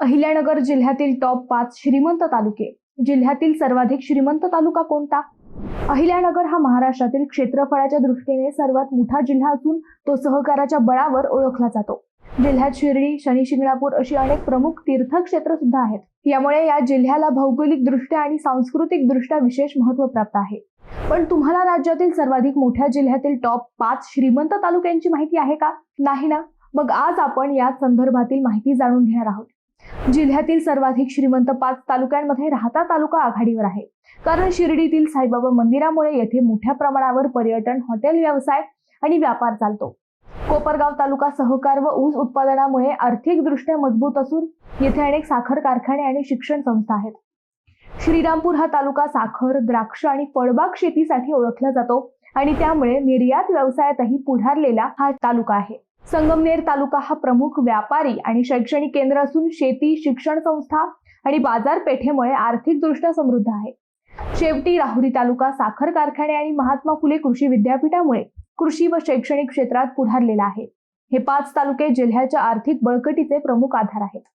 अहिल्यानगर जिल्ह्यातील टॉप पाच श्रीमंत तालुके. जिल्ह्यातील सर्वाधिक श्रीमंत तालुका कोणता? अहिल्यानगर हा महाराष्ट्रातील क्षेत्रफळाच्या दृष्टीने सर्वात मोठा जिल्हा असून तो सहकाराच्या बळावर ओळखला जातो. जिल्ह्यात शिर्डी शनी शिंगणापूर अशी अनेक प्रमुख तीर्थक्षेत्र सुद्धा आहेत. यामुळे या जिल्ह्याला भौगोलिक दृष्ट्या आणि सांस्कृतिक दृष्ट्या विशेष महत्त्व प्राप्त आहे. पण तुम्हाला राज्यातील सर्वाधिक मोठ्या जिल्ह्यातील टॉप पाच श्रीमंत तालुक्यांची माहिती आहे का? नाही ना? मग आज आपण या संदर्भातील माहिती जाणून घेणार आहोत. जिल्ह्यातील सर्वाधिक श्रीमंत पाच तालुक्यांमध्ये राहता तालुका आघाडीवर आहे. कारण शिर्डीतील साईबाबा मंदिरामुळे येथे मोठ्या प्रमाणावर पर्यटन हॉटेल व्यवसाय आणि व्यापार चालतो. कोपरगाव तालुका सहकार व ऊस उत्पादनामुळे आर्थिकदृष्ट्या मजबूत असून येथे अनेक साखर कारखाने आणि शिक्षण संस्था आहेत. श्रीरामपूर हा तालुका साखर द्राक्ष आणि फळबाग शेतीसाठी ओळखला जातो आणि त्यामुळे निर्यात व्यवसायातही पुढारलेला हा तालुका आहे. संगमनेर तालुका हा प्रमुख व्यापारी आणि शैक्षणिक केंद्र असून शेती शिक्षण संस्था आणि बाजारपेठेमुळे आर्थिकदृष्ट्या समृद्ध आहे. शेवटी राहुरी तालुका साखर कारखाने आणि महात्मा फुले कृषी विद्यापीठामुळे कृषी व शैक्षणिक क्षेत्रात पुढारलेला आहे. हे पाच तालुके जिल्ह्याच्या आर्थिक बळकटीचे प्रमुख आधार आहेत.